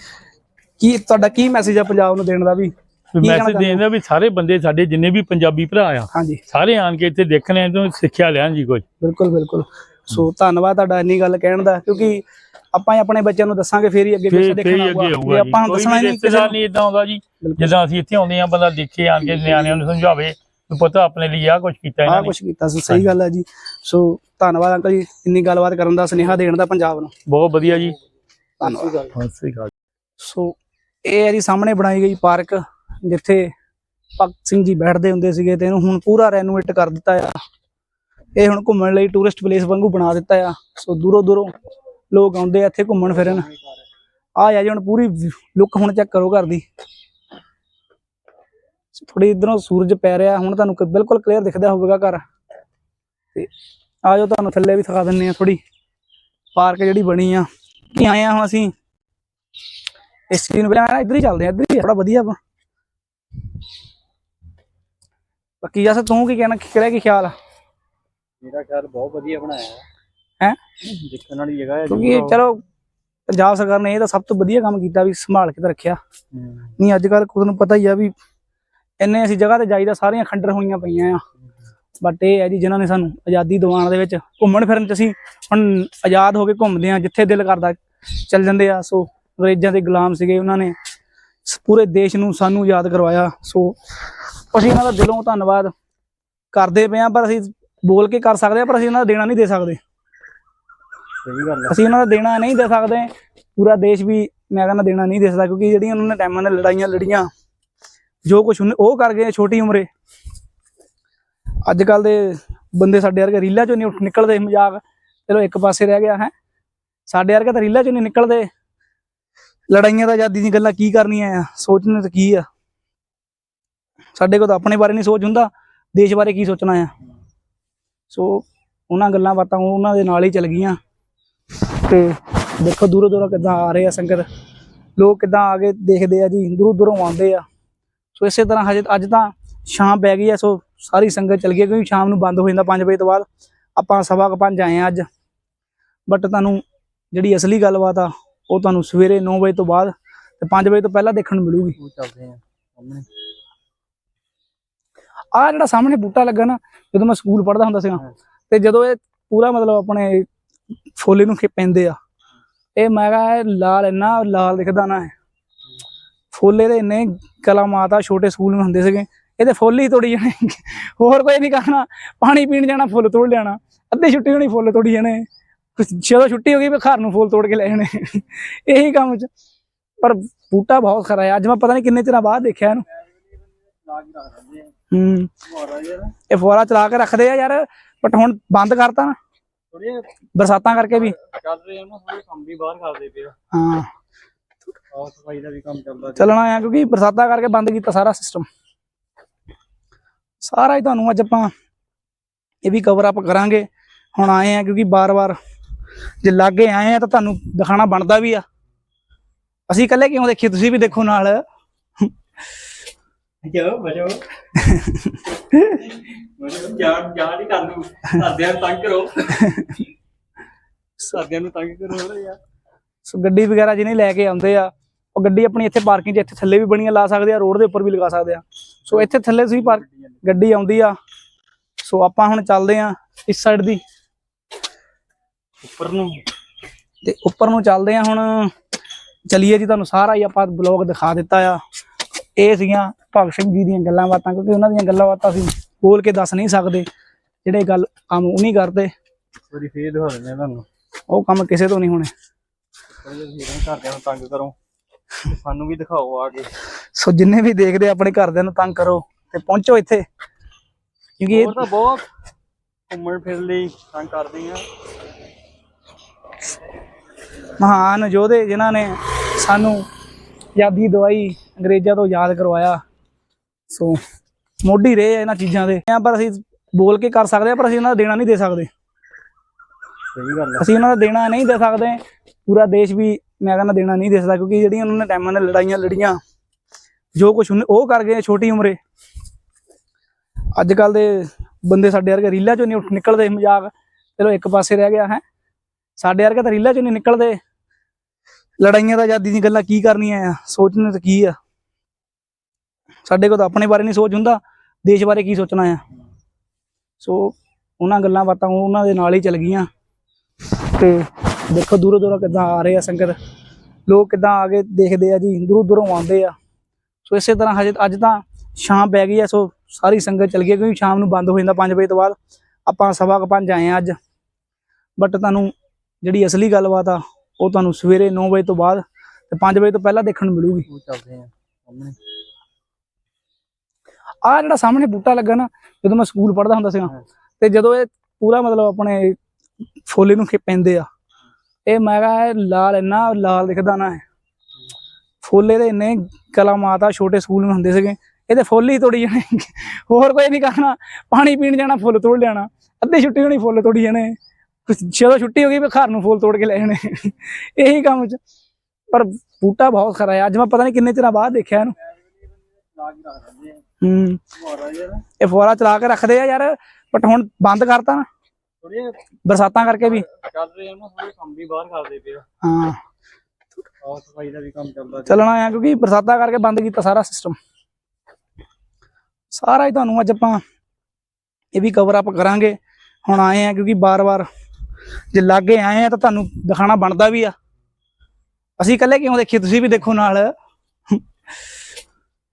ਕੀ ਤੁਹਾਡਾ ਕੀ ਮੈਸੇਜ ਆ ਪੰਜਾਬ ਨੂੰ ਦੇਣ ਦਾ ਵੀ? ਮੈਸੇਜ ਦੇਣਾ ਵੀ ਸਾਰੇ ਬੰਦੇ ਸਾਡੇ ਜਿੰਨੇ ਵੀ ਪੰਜਾਬੀ ਭਰਾ ਆ ਹਾਂਜੀ। ਸਾਰੇ ਆਣ ਕੇ ਇੱਥੇ ਦੇਖਣ ਤੋਂ ਸਿੱਖਿਆ ਲੈਣ ਜੀ ਕੁਝ ਬਿਲਕੁਲ ਬਿਲਕੁਲ। ਸੋ ਧੰਨਵਾਦ ਤੁਹਾਡਾ ਇੰਨੀ ਗੱਲ ਕਹਿਣ ਦਾ ਕਿਉਂਕਿ ਆਪਾਂ ਹੀ ਆਪਣੇ ਬੱਚਿਆਂ ਨੂੰ ਦੱਸਾਂਗੇ ਫੇਰ ਹੀ ਅੱਗੇ ਕੁਝ ਦੇਖਣਾ ਹੋਊਗਾ ਆਪਾਂ ਹੁਣ ਦੱਸਣਾ ਨਹੀਂ ਕਿਸੇ ਨਹੀਂ ਇਦਾਂ ਹੁੰਦਾ ਜੀ। ਜਦੋਂ ਅਸੀਂ ਇੱਥੇ ਆਉਂਦੇ ਆ ਬੰਦਾ ਦੇਖੇ ਆਣ ਕੇ ਨਿਆਣਿਆਂ ਨੂੰ ਸਮਝਾਵੇ ਵੀ ਪੁੱਤ ਆਪਣੇ ਲਈ ਆ ਕੁਝ ਕੀਤਾ ਇਹਨਾਂ ਨੇ। ਕੁਝ ਕੀਤਾ ਸੀ ਸਹੀ ਗੱਲ ਹੈ ਜੀ। ਸੋ ਧੰਨਵਾਦ ਅੰਕਲ ਜੀ ਇੰਨੀ ਗੱਲਬਾਤ ਕਰਨ ਦਾ ਸੁਨੇਹਾ ਦੇਣ ਦਾ ਪੰਜਾਬ ਨੂੰ। ਬਹੁਤ ਵਧੀਆ ਜੀ। ਧੰਨਵਾਦ। ਸਤਿ ਸ੍ਰੀ ਅਕਾਲ। ਸੋ ਇਹ ਹੈ ਜੀ ਸਾਹਮਣੇ ਬਣਾਈ ਗਈ ਪਾਰਕ ਜਿੱਥੇ ਭਗਤ ਸਿੰਘ ਜੀ ਬੈਠਦੇ ਹੁੰਦੇ ਸੀਗੇ ਤੇ ਇਹਨੂੰ ਹੁਣ ਪੂਰਾ ਰੈਨੋਵੇਟ ਕਰ ਦਿੱਤਾ ਆ। ਇਹ ਹੁਣ ਘੁੰਮਣ ਲਈ ਟੂਰਿਸਟ ਪਲੇਸ ਵਾਂਗੂ ਬਣਾ ਦਿੱਤਾ ਆ। ਸੋ ਦੂਰੋਂ ਦੂਰੋਂ ਲੋਕ ਆਉਂਦੇ ਆ, ਇੱਥੇ ਘੁੰਮਣ ਫਿਰਨ। ਆ ਆ ਜੀ, ਹੁਣ ਪੂਰੀ ਲੁੱਕ ਹੁਣ ਚੈੱਕ ਕਰੋ ਘਰ ਦੀ। ਥੋੜੀ ਇਧਰੋਂ ਸੂਰਜ ਪੈ ਰਿਹਾ, ਹੁਣ ਤੁਹਾਨੂੰ ਬਿਲਕੁਲ ਕਲੀਅਰ ਦਿਖਦਾ ਹੋਵੇਗਾ ਘਰ। ਤੇ ਆ ਜਾਓ, ਤੁਹਾਨੂੰ ਥੱਲੇ ਵੀ ਦਿਖਾ ਦਿੰਨੇ ਆ ਥੋੜੀ ਪਾਰਕ ਜਿਹੜੀ ਬਣੀ ਆ। ਕੀ ਆਏ ਆ ਹੁਣ ਅਸੀਂ? ਇਸ ਚੀਜ਼ ਨੂੰ ਪਹਿਲਾਂ ਇੱਧਰ ਹੀ ਚੱਲਦੇ ਆ, ਇੱਧਰ ਹੀ ਥੋੜਾ ਵਧੀਆ ਵਾ। ਬਾਕੀ ਜਸ, ਤੂੰ ਕੀ ਕਹਿਣਾ ਕਿਹੜਾ ਕੀ ਖਿਆਲ ਆ? ਮੇਰਾ ਖਿਆਲ ਬਹੁਤ ਵਧੀਆ ਬਣਾਇਆ। ਦੇਖਣ ਵਾਲੀ ਜਗ੍ਹਾ ਹੈ ਕਿਉਂਕਿ ਇਹ ਚਲੋ ਪੰਜਾਬ ਸਰਕਾਰ ਨੇ ਇਹ ਤਾਂ ਸਭ ਤੋਂ ਵਧੀਆ ਕੰਮ ਕੀਤਾ ਵੀ ਸੰਭਾਲ ਕੇ ਤਾਂ ਰੱਖਿਆ। ਨਹੀਂ ਅੱਜ ਕੱਲ ਤੁਹਾਨੂੰ ਪਤਾ ਹੀ ਆ ਵੀ ਇੰਨੇ ਅਸੀਂ ਜਗ੍ਹਾ ਤੇ ਜਾਈਦਾ ਸਾਰੀਆਂ ਖੰਡਰ ਹੋਈਆਂ ਪਈਆਂ ਆ। ਬਟ ਇਹ ਹੈ ਜੀ ਜਿਨ੍ਹਾਂ ਨੇ ਸਾਨੂੰ ਆਜ਼ਾਦੀ ਦਿਵਾਉਣ ਦੇ ਵਿੱਚ ਘੁੰਮਣ ਫਿਰਨ ਚ ਅਸੀਂ ਹੁਣ ਆਜ਼ਾਦ ਹੋ ਕੇ ਘੁੰਮਦੇ ਆ ਜਿੱਥੇ ਦਿਲ ਕਰਦਾ ਚੱਲ ਜਾਂਦੇ ਆ। ਸੋ ਅੰਗਰੇਜ਼ਾਂ ਦੇ ਗੁਲਾਮ ਸੀਗੇ ਉਹਨਾਂ ਨੇ ਪੂਰੇ ਦੇਸ਼ ਨੂੰ ਸਾਨੂੰ ਯਾਦ ਕਰਵਾਇਆ। ਸੋ ਅਸੀਂ ਇਹਨਾਂ ਦਾ ਦਿਲੋਂ ਧੰਨਵਾਦ ਕਰਦੇ ਪਏ ਆ ਪਰ ਅਸੀਂ ਬੋਲ ਕੇ ਕਰ ਸਕਦੇ ਆ ਪਰ ਅਸੀਂ ਇਹਨਾਂ ਦਾ ਦੇਣਾ ਨਹੀਂ ਦੇ ਸਕਦੇ। ਸਹੀ ਗੱਲ ਹੈ ਅਸੀਂ ਉਹਨਾਂ ਦਾ ਦੇਣਾ ਨਹੀਂ ਦੇ ਸਕਦੇ। ਪੂਰਾ ਦੇਸ਼ ਵੀ ਮੈਂ ਕਹਿੰਦਾ ਦੇਣਾ ਨਹੀਂ ਦੇ ਸਕਦਾ ਕਿਉਂਕਿ ਜਿਹੜੀਆਂ ਉਹਨਾਂ ਨੇ ਟਾਈਮਾਂ ਨੇ ਲੜਾਈਆਂ ਲੜੀਆਂ, ਜੋ ਕੁਝ ਉਹ ਕਰ ਗਏ ਛੋਟੀ ਉਮਰੇ। ਅੱਜ ਕੱਲ ਦੇ ਬੰਦੇ ਸਾਡੇ ਵਰਗੇ ਰੀਲਾਂ ਚੋਂ ਨਹੀਂ ਉੱਠ ਨਿਕਲਦੇ ਮਜ਼ਾਕ। ਚਲੋ ਇੱਕ ਪਾਸੇ ਰਹਿ ਗਿਆ ਹੈ। ਸਾਡੇ ਵਰਗੇ ਤਾਂ ਰੀਲਾਂ ਚੋਂ ਨਹੀਂ ਨਿਕਲਦੇ। ਲੜਾਈਆਂ ਦਾ ਆਜ਼ਾਦੀ ਦੀ ਗੱਲਾਂ ਕੀ ਕਰਨੀਆਂ ਆ? ਸੋਚਣੇ ਤਾਂ ਕੀ ਆ? ਸਾਡੇ ਕੋਲ ਤਾਂ ਆਪਣੇ ਬਾਰੇ ਨਹੀਂ ਸੋਚ ਹੁੰਦਾ। ਦੇਸ਼ ਬਾਰੇ ਕੀ ਸੋਚਣਾ ਆ? ਸੋ ਉਹਨਾਂ ਗੱਲਾਂ ਬਾਤਾਂ ਉਹਨਾਂ ਦੇ ਨਾਲ ਹੀ ਚੱਲ ਗਈਆਂ। ਤੇ ਦੇਖੋ ਦੂਰੋਂ ਦੂਰੋਂ ਕਿੱਦਾਂ ਆ ਰਹੇ ਆ ਸੰਗਤ। ਲੋਕ ਕਿੱਦਾਂ ਆ ਕੇ ਦੇਖਦੇ ਆ ਜੀ ਦੂਰੋਂ ਦੂਰੋਂ ਆਉਂਦੇ ਆ। ਸੋ ਇਸੇ ਤਰ੍ਹਾਂ ਹਜੇ ਅੱਜ ਤਾਂ ਸ਼ਾਮ ਪੈ ਗਈ ਆ ਸੋ ਸਾਰੀ ਸੰਗਤ ਚਲ ਗਈ ਕਿਉਂਕਿ ਸ਼ਾਮ ਨੂੰ ਬੰਦ ਹੋ ਜਾਂਦਾ 5 ਵਜੇ ਤੋਂ ਬਾਅਦ। ਆਪਾਂ ਸਵਾ ਕੁ ਪੰਜ ਆਏ ਆ ਅੱਜ। ਬਟ ਤੁਹਾਨੂੰ ਜਿਹੜੀ ਅਸਲੀ ਗੱਲਬਾਤ ਆ ਉਹ ਤੁਹਾਨੂੰ ਸਵੇਰੇ 9 ਵਜੇ ਤੋਂ ਬਾਅਦ ਤੇ 5 ਵਜੇ ਤੋਂ ਪਹਿਲਾਂ ਦੇਖਣ ਨੂੰ ਮਿਲੂਗੀ। ਚੱਲਦੇ ਆ ਸਾਹਮਣੇ। ਆ ਜਿਹੜਾ ਸਾਹਮਣੇ ਬੂਟਾ ਲੱਗਾ ਨਾ ਜਦੋਂ ਮੈਂ ਸਕੂਲ ਪੜ੍ਹਦਾ ਹੁੰਦਾ ਸੀਗਾ ਤੇ ਜਦੋਂ ਇਹ ਪੂਰਾ ਮਤਲਬ ਆਪਣੇ ਫੁੱਲ ਨੂੰ ਖੇ ਪੈਂਦੇ ਆ। ਇਹ ਮੈਂ ਕਿਹਾ ਲਾਲ ਇੰਨਾ ਲਾਲ ਦਿਖਦਾ ਨਾ ਇਹ। ਫੁੱਲ ਇਹਦੇ ਇੰਨੇ ਕਲਾ ਮਾਤਾ ਛੋਟੇ ਸਕੂਲ ਨੂੰ ਹੁੰਦੇ ਸੀਗੇ। ਇਹਦੇ ਫੁੱਲ ਹੀ ਤੋੜੀ ਜਾਣੇ। ਹੋਰ ਕੋਈ ਨਹੀਂ ਕਰਨਾ। ਪਾਣੀ ਪੀਣ ਜਾਣਾ, ਫੁੱਲ ਤੋੜ ਲੈਣਾ ਅੱਧੀ ਛੁੱਟੀ ਹੋਣੀ, ਫੁੱਲ ਤੋੜੀ ਜਾਣੇ। ਜਦੋਂ ਛੁੱਟੀ ਹੋ ਗਈ ਵੀ ਘਰ ਨੂੰ ਫੁੱਲ ਤੋੜ ਕੇ ਲੈ ਜਾਣੇ। ਇਹੀ ਕੰਮ ਚ। ਪਰ ਬੂਟਾ ਬਹੁਤ ਖਰਾ ਹੈ ਅੱਜ ਮੈਂ ਪਤਾ ਨਹੀਂ ਕਿੰਨੇ ਚਿਰਾਂ ਬਾਅਦ ਦੇਖਿਆ ਇਹਨੂੰ। ਲਾ ਹੂੰ। ਇਹ ਫੁਆਰਾ ਚਲਾ ਕੇ ਰੱਖਦੇ ਆ ਯਾਰ। ਬਟ ਹੁਣ ਬੰਦ ਕਰਤਾ ਨਾ। ਬਰਸਾਤਾਂ ਕਰਕੇ ਵੀ? ਚੱਲ ਰਹੇ ਆ ਨਾ ਥੋੜੇ ਕੰਮ ਵੀ ਬਾਹਰ ਕਰਦੇ ਪਏ ਹਾਂ। ਆਹ ਸਫ਼ਾਈ ਦਾ ਵੀ ਕੰਮ ਚੱਲਦਾ ਚੱਲਣਾ ਆ ਕਿਉਂਕਿ ਬਰਸਾਤਾਂ ਕਰਕੇ ਬੰਦ ਕੀਤਾ ਸਾਰਾ ਸਿਸਟਮ ਸਾਰਾ ਹੀ ਤੁਹਾਨੂੰ ਅੱਜ ਆਪਾਂ ਇਹ ਵੀ ਕਵਰ ਅਪ ਕਰਾਂਗੇ। ਹੁਣ ਆਏ ਆ ਕਿਉਂਕਿ ਬਾਰ-ਬਾਰ ਜੇ ਲਾਗੇ ਆਏ ਆ ਤਾਂ ਤੁਹਾਨੂੰ ਦਿਖਾਣਾ ਬਣਦਾ ਵੀ ਆ। ਅਸੀਂ ਇਕੱਲੇ ਕਿਉਂ ਦੇਖੀਏ? ਤੁਸੀਂ ਵੀ ਦੇਖੋ ਨਾਲ। ਜਾਓ ਬਜੋ ਬਜੋ ਜਾਨ ਜਾਨ ਹੀ ਕਰ ਦੂ ਸਾਦਿਆਂ ਨੂੰ ਤੰਗ ਕਰੋ ਸਾਦਿਆਂ ਨੂੰ ਤੰਗ ਕਰੋ ਨਾ ਯਾਰ ਸੋ ਗੱਡੀ ਵਗੈਰਾ ਜਿਹਨੇ ਲੈ ਕੇ ਆਉਂਦੇ ਆ ਉਹ ਗੱਡੀ ਆਪਣੀ ਇੱਥੇ ਪਾਰਕਿੰਗ 'ਚ ਇੱਥੇ ਥੱਲੇ ਵੀ ਬਣੀਆਂ ਲਾ ਸਕਦੇ ਆ ਰੋਡ ਦੇ ਉੱਪਰ ਵੀ ਲਗਾ ਸਕਦੇ ਆ। ਸੋ ਇੱਥੇ ਥੱਲੇ ਤੁਸੀਂ ਪਾਰਕ ਗੱਡੀ ਆਉਂਦੀ ਆ। ਸੋ ਆਪਾਂ ਹੁਣ ਚੱਲਦੇ ਆ ਇਸ ਸਾਈਡ ਦੀ। ਉੱਪਰ ਨੂੰ। ਤੇ ਉੱਪਰ ਨੂੰ ਚੱਲਦੇ ਆ ਹੁਣ। ਚਲਿਏ ਜੀ ਤੁਹਾਨੂੰ ਸਾਰਾ ਹੀ ਆਪਾਂ ਬਲੌਗ ਦਿਖਾ ਦਿੱਤਾ ਆ। ਇਹ ਸੀਗੀਆਂ ਭਗਤ ਸਿੰਘ ਜੀ ਦੀਆਂ ਗੱਲਾਂ ਬਾਤਾਂ ਕਿਉਂਕਿ ਉਹਨਾਂ ਦੀਆਂ ਗੱਲਾਂ ਬਾਤਾਂ ਅਸੀਂ ਬੋਲ ਕੇ ਦੱਸ ਨਹੀਂ ਸਕਦੇ। ਜਿਹੜੇ ਗੱਲ ਕੰਮ ਉਹ ਨਹੀਂ ਕਰਦੇ। ਥੋੜੀ ਫੇਰ ਦਿਖਾ ਦਿੰਦੇ ਆ ਤੁਹਾਨੂੰ। ਉਹ ਕੰਮ ਕਿਸੇ ਤੋਂ ਨਹੀਂ ਹੋਣੇ। ਥੋੜੇ ਜਿਹੇ ਘਰਦਿਆਂ ਨੂੰ ਤੰਗ ਕਰੋ। ਤੇ ਸਾਨੂੰ ਵੀ ਦਿਖਾਓ ਆ ਕੇ। ਸੋ ਜਿੰਨੇ ਵੀ ਦੇਖਦੇ ਆਪਣੇ ਘਰਦਿਆਂ ਨੂੰ ਤੰਗ ਕਰੋ ਤੇ ਪਹੁੰਚੋ ਇੱਥੇ। ਕਿਉਂਕਿ ਇਹ ਤਾਂ ਬਹੁਤ ਘੁੰਮਣ ਫਿਰਨ ਲਈ ਤੰਗ ਕਰਦੇ ਆ। ਮਹਾਨ ਯੋਧੇ ਜਿਨ੍ਹਾਂ ਨੇ ਸਾਨੂੰ ਆਜ਼ਾਦੀ ਦਵਾਈ ਅੰਗਰੇਜ਼ਾਂ ਤੋਂ ਯਾਦ ਕਰਵਾਇਆ। ਸੋ ਮੋਢੀ ਰਹੇ ਆ ਇਹਨਾਂ ਚੀਜ਼ਾਂ ਦੇ। ਪਰ ਅਸੀਂ ਬੋਲ ਕੇ ਕਰ ਸਕਦੇ ਆ ਪਰ ਅਸੀਂ ਇਹਨਾਂ ਦਾ ਦੇਣਾ ਨਹੀਂ ਦੇ ਸਕਦੇ। ਸਹੀ ਗੱਲ ਅਸੀਂ ਉਹਨਾਂ ਦਾ ਦੇਣਾ ਨਹੀਂ ਦੇ ਸਕਦੇ। ਪੂਰਾ ਦੇਸ਼ ਵੀ ਮੈਂ ਕਹਿੰਦਾ ਦੇਣਾ ਨਹੀਂ ਦੇ ਸਕਦਾ ਕਿਉਂਕਿ ਜਿਹੜੀਆਂ ਉਹਨਾਂ ਨੇ ਟਾਈਮਾਂ ਨੇ ਲੜਾਈਆਂ ਲੜੀਆਂ ਜੋ ਕੁਝ ਉਹ ਕਰ ਗਏ ਛੋਟੀ ਉਮਰੇ। ਅੱਜ ਕੱਲ ਦੇ ਬੰਦੇ ਸਾਡੇ ਵਰਗੇ ਰੀਲਾਂ ਚੋਂ ਨਹੀਂ ਉੱਠ ਨਿਕਲਦੇ ਮਜ਼ਾਕ। ਚਲੋ ਇੱਕ ਪਾਸੇ ਰਹਿ ਗਿਆ ਹੈ। ਸਾਡੇ ਵਰਗੇ ਤਾਂ ਰੀਲਾਂ ਚੋਂ ਨਹੀਂ ਨਿਕਲਦੇ। ਲੜਾਈਆਂ ਦਾ ਆਜ਼ਾਦੀ ਦੀਆਂ ਗੱਲਾਂ ਕੀ ਕਰਨੀਆਂ ਆ? ਸੋਚਣੇ ਤਾਂ ਕੀ ਆ? ਸਾਡੇ ਕੋਲ ਤਾਂ ਆਪਣੇ ਬਾਰੇ ਨਹੀਂ ਸੋਚ ਹੁੰਦਾ, ਦੇਸ਼ ਬਾਰੇ ਕੀ ਸੋਚਣਾ ਆ। ਸੋ ਉਹਨਾਂ ਗੱਲਾਂ ਬਾਤਾਂ ਉਹਨਾਂ ਦੇ ਨਾਲ ਹੀ ਚੱਲ ਗਈਆਂ। ਤੇ ਦੇਖੋ ਦੂਰੋਂ ਦੂਰੋਂ ਕਿੱਦਾਂ ਆ ਰਹੇ ਆ ਸੰਗਤ। ਲੋਕ ਕਿੱਦਾਂ ਆ ਕੇ ਦੇਖਦੇ ਆ ਜੀ, ਦੂਰੋਂ ਦੂਰੋਂ ਆਉਂਦੇ ਆ। ਸੋ ਇਸੇ ਤਰ੍ਹਾਂ ਹਜੇ ਅੱਜ ਤਾਂ ਸ਼ਾਮ ਪੈ ਗਈ ਆ ਸੋ ਸਾਰੀ ਸੰਗਤ ਚਲ ਗਈ ਕਿਉਂਕਿ ਸ਼ਾਮ ਨੂੰ ਬੰਦ ਹੋ ਜਾਂਦਾ 5 ਵਜੇ ਤੋਂ ਬਾਅਦ। ਆਪਾਂ ਸਵਾ ਕੁ ਪੰਜ ਆਏ ਆ ਅੱਜ। ਬਟ ਤੁਹਾਨੂੰ ਜਿਹੜੀ ਅਸਲੀ ਗੱਲਬਾਤ ਆ, ਉਹ ਤੁਹਾਨੂੰ ਸਵੇਰੇ 9 ਵਜੇ ਤੋਂ ਬਾਅਦ ਤੇ 5 ਵਜੇ ਤੋਂ ਪਹਿਲਾਂ ਦੇਖਣ ਨੂੰ ਮਿਲੂਗੀ। ਚੱਲਦੇ ਆ। ਆ ਜਿਹੜਾ ਸਾਹਮਣੇ ਬੂਟਾ ਲੱਗਾ ਨਾ, ਜਦੋਂ ਮੈਂ ਸਕੂਲ ਪੜ੍ਹਦਾ ਹੁੰਦਾ ਸੀਗਾ, ਤੇ ਜਦੋਂ ਇਹ ਪੂਰਾ ਮਤਲਬ ਆਪਣੇ ਫੁੱਲ ਨੂੰ ਪੈਂਦੇ ਆ। ਇਹ ਮੈਂ ਕਿਹਾ ਲਾਲ ਇੰਨਾ ਲਾਲ ਦਿਖਦਾ ਨਾ ਇਹ। ਫੁੱਲ ਇਹਦੇ ਇੰਨੇ ਕਲਾਮਾਤ ਆ ਛੋਟੇ ਸਕੂਲ ਵਿੱਚ ਹੁੰਦੇ ਸੀਗੇ, ਇਹਦੇ ਫੁੱਲ ਹੀ ਤੋੜੀ ਜਾਣੇ। ਹੋਰ ਕੋਈ ਨਹੀਂ ਕਰਨਾ, ਪਾਣੀ ਪੀਣ ਜਾਣਾ, ਫੁੱਲ ਤੋੜ ਲੈਣਾ ਅੱਧੀ ਛੁੱਟੀ ਹੋਣੀ, ਫੁੱਲ ਤੋੜੀ ਜਾਣੇ। ਜਦੋਂ ਛੁੱਟੀ ਹੋ ਗਈ ਵੀ ਘਰ ਨੂੰ ਫੁੱਲ ਤੋੜ ਕੇ ਲੈ ਜਾਣੇ। ਇਹੀ ਕੰਮ ਚ। ਪਰ ਬੂਟਾ ਬਹੁਤ ਖਰਾ ਹੈ ਅੱਜ ਮੈਂ ਪਤਾ ਨਹੀਂ ਕਿੰਨੇ ਚਿਰਾਂ ਬਾਅਦ ਦੇਖਿਆ ਇਹਨੂੰ। ਹੂੰ। ਇਹ ਫੁਆਰਾ ਚਲਾ ਕੇ ਰੱਖਦੇ ਆ ਯਾਰ ਬਟ ਹੁਣ ਬੰਦ ਕਰਤਾ ਨਾ। ਬਰਸਾਤਾਂ ਕਰਕੇ ਵੀ। ਚੱਲ ਰਹੇ ਆ ਨਾ ਥੋੜੇ ਕੰਮ ਵੀ ਬਾਹਰ ਕਰਦੇ ਪਏ ਹਾਂ। ਆਹ ਸਫ਼ਾਈ ਦਾ ਵੀ ਕੰਮ ਚੱਲਦਾ ਚੱਲਣਾ ਆ ਕਿਉਂਕਿ ਬਰਸਾਤਾਂ ਕਰਕੇ ਬੰਦ ਕੀਤਾ ਸਾਰਾ ਸਿਸਟਮ ਸਾਰਾ ਹੀ ਤੁਹਾਨੂੰ ਅੱਜ ਆਪਾਂ ਇਹ ਵੀ ਕਵਰ ਅਪ ਕਰਾਂਗੇ। ਹੁਣ ਆਏ ਆ ਕਿਉਂਕਿ ਬਾਰ-ਬਾਰ ਜੇ ਲਾਗੇ ਆਏ ਆ ਤਾਂ ਤੁਹਾਨੂੰ ਦਿਖਾਣਾ ਬਣਦਾ ਵੀ ਆ। ਅਸੀਂ ਇਕੱਲੇ ਕਿਉਂ ਦੇਖੀਏ? ਤੁਸੀਂ ਵੀ ਦੇਖੋ ਨਾਲ।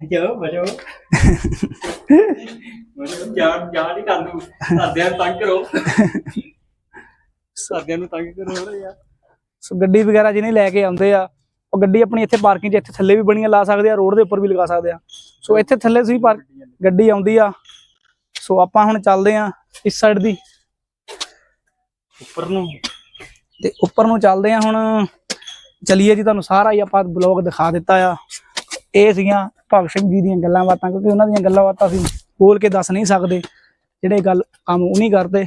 ਜਾਓ ਬਜੋ ਮੈਨੂੰ ਜਾਣ ਜਾਣ ਹੀ ਕਰ ਦੂ ਸਾਦਿਆਂ ਨੂੰ ਤੰਗ ਕਰੋ। ਸਾਦਿਆਂ ਨੂੰ ਤੰਗ ਕਰੋ ਨਾ ਯਾਰ। ਸੋ ਗੱਡੀ ਵਗੈਰਾ ਜਿਹਨੇ ਲੈ ਕੇ ਆਉਂਦੇ ਆ ਉਹ ਗੱਡੀ ਆਪਣੀ ਇੱਥੇ ਪਾਰਕਿੰਗ 'ਚ ਇੱਥੇ ਥੱਲੇ ਵੀ ਬਣੀਆਂ ਲਾ ਸਕਦੇ ਆ ਰੋਡ ਦੇ ਉੱਪਰ ਵੀ ਲਗਾ ਸਕਦੇ ਆ। ਸੋ ਇੱਥੇ ਥੱਲੇ ਤੁਸੀਂ ਪਾਰਕ ਗੱਡੀ ਆਉਂਦੀ ਆ। ਸੋ ਆਪਾਂ ਹੁਣ ਚੱਲਦੇ ਆ ਇਸ ਸਾਈਡ ਦੀ। ਉੱਪਰ ਨੂੰ। ਤੇ ਉੱਪਰ ਨੂੰ ਚੱਲਦੇ ਆ ਹੁਣ। ਚਲਿਏ ਜੀ ਤੁਹਾਨੂੰ ਸਾਰਾ ਹੀ ਆਪਾਂ ਬਲੌਗ ਦਿਖਾ ਦਿੱਤਾ ਆ। ਇਹ ਸੀਗੀਆਂ ਭਗਤ ਸਿੰਘ ਜੀ ਦੀਆਂ ਗੱਲਾਂ ਬਾਤਾਂ ਕਿਉਂਕਿ ਉਹਨਾਂ ਦੀਆਂ ਗੱਲਾਂ ਬਾਤਾਂ ਅਸੀਂ ਬੋਲ ਕੇ ਦੱਸ ਨਹੀਂ ਸਕਦੇ। ਜਿਹੜੇ ਗੱਲ ਕੰਮ ਉਹ ਨਹੀਂ ਕਰਦੇ।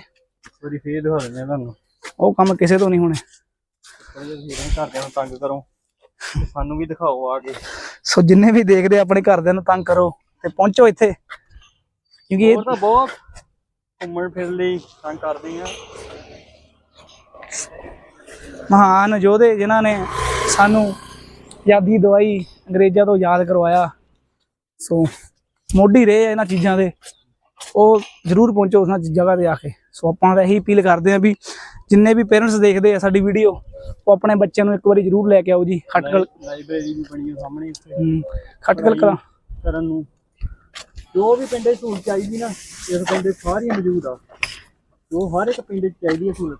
ਥੋੜੀ ਫੇਰ ਦਿਖਾ ਦਿੰਦੇ ਆ ਤੁਹਾਨੂੰ। ਉਹ ਕੰਮ ਕਿਸੇ ਤੋਂ ਨਹੀਂ ਹੋਣੇ। ਥੋੜੇ ਜਿਹੇ ਘਰਦਿਆਂ ਨੂੰ ਤੰਗ ਕਰੋ। ਤੇ ਸਾਨੂੰ ਵੀ ਦਿਖਾਓ ਆ ਕੇ। ਸੋ ਜਿੰਨੇ ਵੀ ਦੇਖਦੇ ਆਪਣੇ ਘਰਦਿਆਂ ਨੂੰ ਤੰਗ ਕਰੋ ਤੇ ਪਹੁੰਚੋ ਇੱਥੇ। ਕਿਉਂਕਿ ਇਹ ਤਾਂ ਬਹੁਤ ਘੁੰਮਣ ਫਿਰਨ ਲਈ ਤੰਗ ਕਰਦੇ ਆ। ਮਹਾਨ ਯੋਧੇ ਜਿਨ੍ਹਾਂ ਨੇ ਸਾਨੂੰ ਆਜ਼ਾਦੀ ਦਵਾਈ ਅੰਗਰੇਜ਼ਾਂ ਤੋਂ ਯਾਦ ਕਰਵਾਇਆ। ਸੋ ਮੋਢੀ ਰਹੇ ਇਹਨਾਂ ਚੀਜ਼ਾਂ ਦੇ। ਉਹ ਜ਼ਰੂਰ ਪਹੁੰਚੋ ਉਹਨਾਂ ਜਗ੍ਹਾ ਤੇ ਆ ਕੇ। ਸੋ ਆਪਾਂ ਤਾਂ ਇਹੀ ਅਪੀਲ ਕਰਦੇ ਆ ਵੀ ਜਿੰਨੇ ਵੀ ਪੇਰੈਂਟਸ ਦੇਖਦੇ ਆ ਸਾਡੀ ਵੀਡੀਓ ਉਹ ਆਪਣੇ ਬੱਚਿਆਂ ਨੂੰ ਇੱਕ ਵਾਰੀ ਜ਼ਰੂਰ ਲੈ ਕੇ ਆਓ ਜੀ। ਖਟਕਲ ਲਾਇਬ੍ਰੇਰੀ ਵੀ ਬਣੀ ਆ ਸਾਹਮਣੇ ਇੱਥੇ। ਹਮ, ਖਟਕਲ ਕਲਾ ਕਰਨ ਨੂੰ। ਜੋ ਵੀ ਪਿੰਡ ਸਹੂਲਤ ਚਾਹੀਦੀ ਨਾ ਇਸ ਪਿੰਡ ਸਾਰੀ ਮੌਜੂਦ ਆ। ਜੋ ਹਰ ਇੱਕ ਪਿੰਡ 'ਚ ਚਾਹੀਦੀ ਹੈ ਸਹੂਲਤ।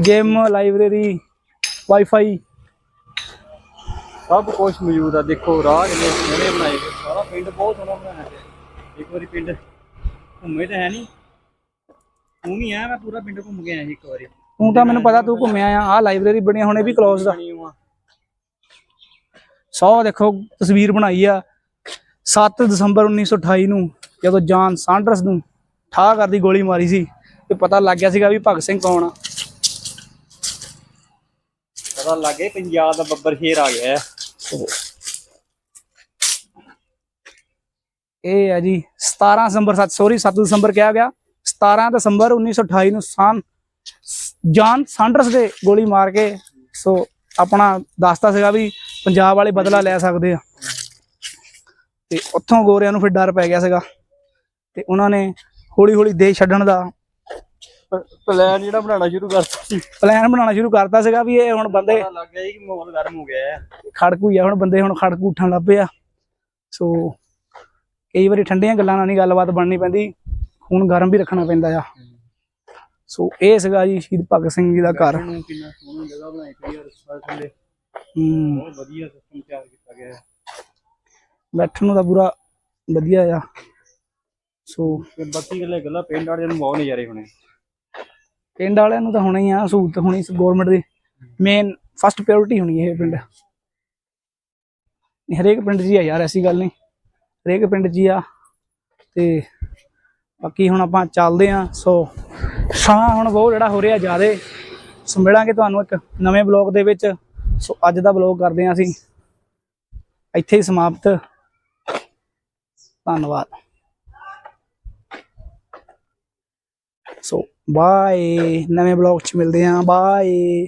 ਜਿਮ ਲਾਇਬ੍ਰੇਰੀ ਵਾਈਫਾਈ ਸਭ ਕੁਝ ਮੌਜੂਦ ਆ। ਦੇਖੋ ਰਾਹ ਕਿੰਨੇ ਸੋਹਣੇ ਬਣਾਏ ਗਏ ਸਾਰਾ ਪਿੰਡ ਬਹੁਤ ਸੋਹਣਾ ਬਣਾਇਆ ਗਿਆ। ਇੱਕ ਵਾਰੀ ਪਿੰਡ ਘੁੰਮੇ ਤਾਂ ਹੈ ਨਹੀਂ ਤੂੰ ਨਹੀਂ ਆਇਆ ਮੈਂ ਪੂਰਾ ਪਿੰਡ ਘੁੰਮ ਕੇ ਆਇਆ ਇੱਕ ਵਾਰੀ। ਹੁਣ ਤਾਂ ਮੈਨੂੰ ਪਤਾ ਤੂੰ ਘੁੰਮਿਆ ਆ। ਆ ਲਾਇਬ੍ਰੇਰੀ ਬਣੀ ਹੁਣ ਇਹ ਵੀ ਕਲੋਜ਼ ਦਾ ਸੌ ਦੇਖੋ ਤਸਵੀਰ ਬਣਾਈ ਆ। 7 ਦਸੰਬਰ 1928 ਨੂੰ ਜਦੋਂ ਜਾਨ ਸਾਂਡਰਸ ਨੂੰ ਠਾਹ ਕਰਦੀ ਗੋਲੀ ਮਾਰੀ ਸੀ ਤੇ ਪਤਾ ਲੱਗ ਗਿਆ ਸੀਗਾ ਵੀ ਭਗਤ ਸਿੰਘ ਕੌਣ ਆ। ਪਤਾ ਲੱਗੇ ਪੰਜਾਬ ਦਾ ਬੱਬਰ ਸ਼ੇਰ ਆ ਗਿਆ। ਹੈ ਇਹ ਹੈ ਜੀ 17 ਦਸੰਬਰ 7 ਸੌਰੀ 7 ਦਸੰਬਰ ਕਿਹਾ ਗਿਆ। 17 ਦਸੰਬਰ 1928 ਨੂੰ ਸਾਨ ਜਾਨ ਸਾਂਡਰਸ ਦੇ ਗੋਲੀ ਮਾਰ ਕੇ, ਸੋ ਆਪਣਾ ਦੱਸਤਾ ਸੀਗਾ ਵੀ ਪੰਜਾਬ ਵਾਲੇ ਬਦਲਾ ਲੈ ਸਕਦੇ ਆ। ਤੇ ਉੱਥੋਂ ਗੋਰਿਆਂ ਨੂੰ ਫਿਰ ਡਰ ਪੈ ਗਿਆ ਸੀਗਾ। ਤੇ ਉਹਨਾਂ ਨੇ ਹੌਲੀ ਹੌਲੀ ਦੇਸ਼ ਛੱਡਣ ਦਾ ਪਲਾਨ ਜਿਹੜਾ ਬਣਾਉਣਾ ਸ਼ੁਰੂ ਕਰਤਾ ਸੀ। ਪਲਾਨ ਬਣਾਉਣਾ ਸ਼ੁਰੂ ਕਰਤਾ ਸੀਗਾ ਵੀ ਇਹ ਹੁਣ ਬੰਦੇ ਲੱਗ ਗਿਆ ਸੀ ਕਿ ਮਾਹੌਲ ਗਰਮ ਹੋ ਗਿਆ ਹੈ ਖੜਕੂ ਹੀ ਆ ਹੁਣ ਬੰਦੇ ਹੁਣ ਖੜਕੂ ਉੱਠਣ ਲੱਗ ਪਏ ਆ। ਸੋ ਕਈ ਵਾਰੀ ਠੰਡੀਆਂ ਗੱਲਾਂ ਨਾਲ ਨਹੀਂ ਗੱਲਬਾਤ ਬਣਨੀ ਪੈਂਦੀ ਖੂਨ ਗਰਮ ਵੀ ਰੱਖਣਾ ਪੈਂਦਾ ਆ। ਸੋ ਇਹ ਸੀਗਾ ਜੀ ਸ਼ਹੀਦ ਭਗਤ ਸਿੰਘ ਜੀ ਦਾ ਘਰ। ਨੂੰ ਕਿੰਨਾ ਸੋਹਣਾ ਜਗ੍ਹਾ ਬਣਾਈ ਪਈ ਹੈ ਰਸਤਾ ਥੱਲੇ। ਹੂੰ। ਬਹੁਤ ਵਧੀਆ ਸਿਸਟਮ ਤਿਆਰ ਕੀਤਾ ਗਿਆ ਹੈ ਬੈਠਣ ਨੂੰ ਤਾਂ ਪੂਰਾ ਵਧੀਆ ਆ। ਸੋ ਤੇ ਬਾਕੀ ਗੱਲਾਂ ਗੱਲਾਂ ਪਿੰਡ ਵਾਲਿਆਂ ਨੂੰ ਬਹੁਤ ਨਜ਼ਾਰੇ ਹੋਣੇ। ਪਿੰਡ ਵਾਲਿਆਂ ਨੂੰ ਤਾਂ ਹੋਣੀ ਆ, ਸਹੂਲਤ ਹੋਣੀ ਗਵਰਨਮੈਂਟ ਦੀ। ਮੇਨ ਫਸਟ ਪ੍ਰਾਇੋਰਟੀ ਹੋਣੀ ਇਹ ਪਿੰਡ। ਹਰੇਕ ਪਿੰਡ 'ਚ ਹੀ ਆ ਯਾਰ, ਐਸੀ ਗੱਲ ਨਹੀਂ। ਹਰੇਕ ਪਿੰਡ 'ਚ ਹੀ ਆ। ਤੇ ਬਾਕੀ ਹੁਣ ਆਪਾਂ ਚੱਲਦੇ ਆ ਸੋ ਸਾਹ ਹੁਣ ਬਹੁਤ ਜਿਹੜਾ ਹੋ ਰਿਹਾ ਜ਼ਿਆਦੇ। ਸੋ ਮਿਲਾਂਗੇ ਤੁਹਾਨੂੰ ਇੱਕ ਨਵੇਂ ਬਲੌਗ ਦੇ ਵਿੱਚ। ਸੋ ਅੱਜ ਦਾ ਬਲੌਗ ਕਰਦੇ ਆ ਅਸੀਂ। ਇੱਥੇ ਹੀ ਸਮਾਪਤ। ਧੰਨਵਾਦ। ਸੋ ਬਾਏ ਨਵੇਂ ਬਲੌਗ 'ਚ ਮਿਲਦੇ ਆਂ ਬਾਏ